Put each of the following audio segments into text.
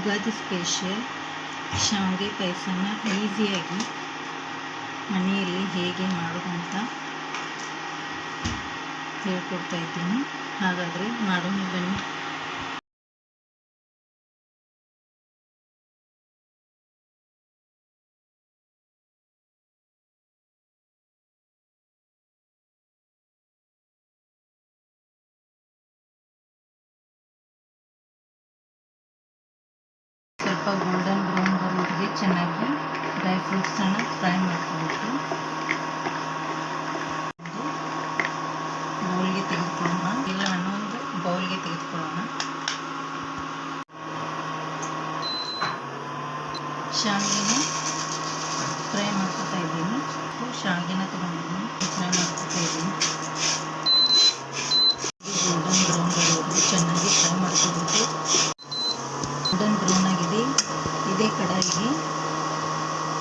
Ugadi special ಶಾವಿಗೆ ಪಾಯಸನ ಈಸಿಯಾಗಿ ಮನೆಯಲ್ಲಿ ಹೇಗೆ ಮಾಡೋದು ಅಂತ ಹೇಳ್ಕೊಡ್ತಾ ಇದ್ದೀನಿ. ಹಾಗಾದರೆ ಮಾಡೋಣ ಬನ್ನಿ. ಸ್ವಲ್ಪ ಗೋಲ್ಡನ್ ಬ್ರೌನ್ ಬರೋವರೆಗೆ ಚೆನ್ನಾಗಿ ಡ್ರೈ ಫ್ರೂಟ್ಸನ್ನು ಫ್ರೈ ಮಾಡ್ಕೋಬೇಕು. ಬೌಲ್ಗೆ ತೆಗೆದುಕೊಳ್ಳೋಣ. ಇಲ್ಲ ಒಂದು ಬೌಲ್ಗೆ ತೆಗೆದುಕೊಳ್ಳೋಣ. ಶಾವಿಗೆನ ಫ್ರೈ ಮಾಡ್ಕೋತಾ ಇದ್ದೀನಿ. ಶಾವಿಗೆನ ತಗೊಂಡಿದ್ದೀನಿ. ಫ್ರೈ ಮಾಡ್ಕೋತಾ ಇದ್ದೀನಿ ಗೋಲ್ಡನ್ ಬ್ರೌನ್ ಬರೋವರೆಗೆ ಚೆನ್ನಾಗಿ ಫ್ರೈ ಮಾಡ್ಕೋಬೇಕು ಗೋಲ್ಡನ್ ಬ್ರೌನ್ ಆಗಿದೆ ಇದೇ ಕಡಾಯಿಗೆ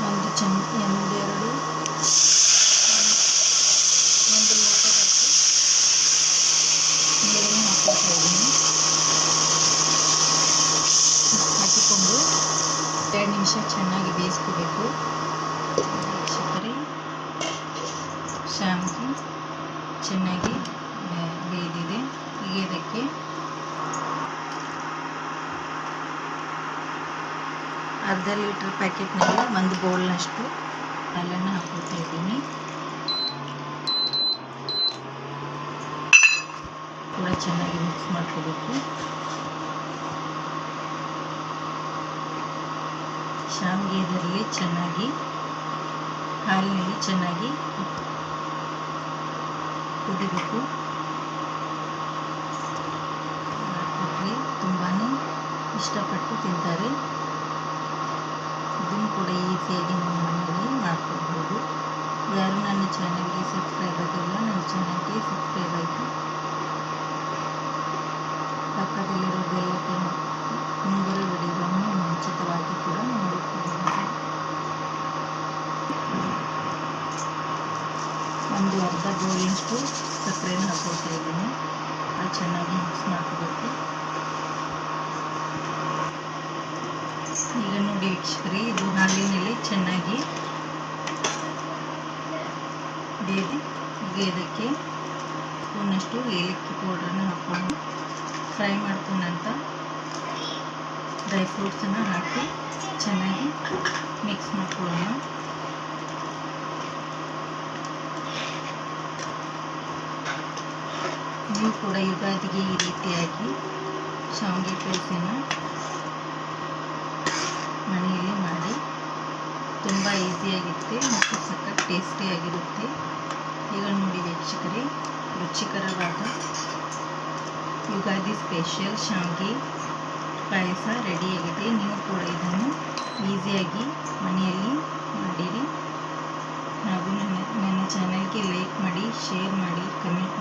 ಒಂದು ಚಮ್ ಒಂದೆರಡು ಒಂದು ಲೋಟದಷ್ಟು ನೀರನ್ನು ಹಾಕ್ಕೊಳ್ತಾ ಇದ್ದೀನಿ. ಹಾಕಿಕೊಂಡು ಎರಡು ನಿಮಿಷ ಚೆನ್ನಾಗಿ ಬೇಯಿಸ್ಕೋಬೇಕು. ವೀಕ್ಷಕರೇ ಶಾವಿಗೆ ಚೆನ್ನಾಗಿ ಬೇಯ್ದಿದೆ. ಈಗ ಇದಕ್ಕೆ ಅರ್ಧ ಲೀಟ್ರ್ ಪ್ಯಾಕೆಟ್ನಲ್ಲಿ ಒಂದು ಬೌಲ್ನಷ್ಟು ಹಾಲನ್ನು ಹಾಕ್ಕೊಳ್ತಾ ಇದ್ದೀನಿ. ಕೂಡ ಚೆನ್ನಾಗಿ ಮಿಕ್ಸ್ ಮಾಡ್ಕೋಬೇಕು. ಶಾವಿಗೆ ಇದರಲ್ಲಿ ಚೆನ್ನಾಗಿ, ಹಾಲಿನಲ್ಲಿ ಚೆನ್ನಾಗಿ ಕುದಿಬೇಕು. ತುಂಬಾ ಇಷ್ಟಪಟ್ಟು ತಿಂತಾರೆ. ಕೂಡ ಈಸಿಯಾಗಿ ನಮ್ಮ ಮನೆಯಲ್ಲಿ ಮಾಡ್ಕೊಳ್ಬೋದು ಯಾರು ನನ್ನ ಚಾನಲ್ಗೆ ಸಬ್ಸ್ಕ್ರೈಬ್ ಆಗಿಲ್ಲ, ನನ್ನ ಚಾನಲ್ಗೆ ಸಬ್ಸ್ಕ್ರೈಬ್ ಆಯಿತು. ಪಕ್ಕದಲ್ಲಿರೋ ಬೆಲ್ಲಕ್ಕೆ ಮುಂಬರುವ ವಿಡಿಯೋಗಳನ್ನು ಮುಂಚಿತವಾಗಿ ಕೂಡ ನೋಡಿಕೊಳ್ಳಬಹುದು. ಒಂದು ಅರ್ಧ ಬೌಲಿನಷ್ಟು ಸಕ್ಕರೆನ ಹಾಕೊಳ್ತಾ ಇದ್ದೀನಿ. ಅದು ಚೆನ್ನಾಗಿ ಮಿಕ್ಸ್ ಮಾಡ್ಕೋಬೇಕು. ಈಗ ನೋಡಿ ವೀಕ್ಷಕರಿ ಇದು ಹಾಲಿನಲ್ಲಿ ಚೆನ್ನಾಗಿ ಬೇದಿ ಈಗ ಇದಕ್ಕೆ ಏಲಕ್ಕಿ ಪೌಡ್ರನ್ನ ಹಾಕ್ಕೊಂಡು ಫ್ರೈ ಮಾಡ್ಕೊಂಡಂತ ಡ್ರೈ ಫ್ರೂಟ್ಸನ್ನು ಹಾಕಿ ಚೆನ್ನಾಗಿ ಮಿಕ್ಸ್ ಮಾಡ್ಕೊಳ್ಳೋಣ. ನೀವು ಕೂಡ ಯುಗಾದಿಗೆ ಈ ರೀತಿಯಾಗಿ ಶಾವಿಗೆ ಪಾಯಸನ ಮನೆಯಲ್ಲಿ ಮಾಡಿ ತುಂಬ ಈಸಿಯಾಗಿರುತ್ತೆ ಮತ್ತು ಸಖತ್ ಟೇಸ್ಟಿಯಾಗಿರುತ್ತೆ. ಈಗ ನೋಡಿ ವೀಕ್ಷಕರೇ, ರುಚಿಕರವಾದ ಯುಗಾದಿ ಸ್ಪೆಷಲ್ ಶಾವಿಗೆ ಪಾಯಸ ರೆಡಿಯಾಗಿದೆ. ನೀವು ಕೂಡ ಇದನ್ನು ಈಸಿಯಾಗಿ ಮನೆಯಲ್ಲಿ ಮಾಡಿರಿ. ಹಾಗೂ ನನ್ನ ನನ್ನ ಚಾನಲ್ಗೆ ಲೈಕ್ ಮಾಡಿ, ಶೇರ್ ಮಾಡಿ, ಕಮೆಂಟ್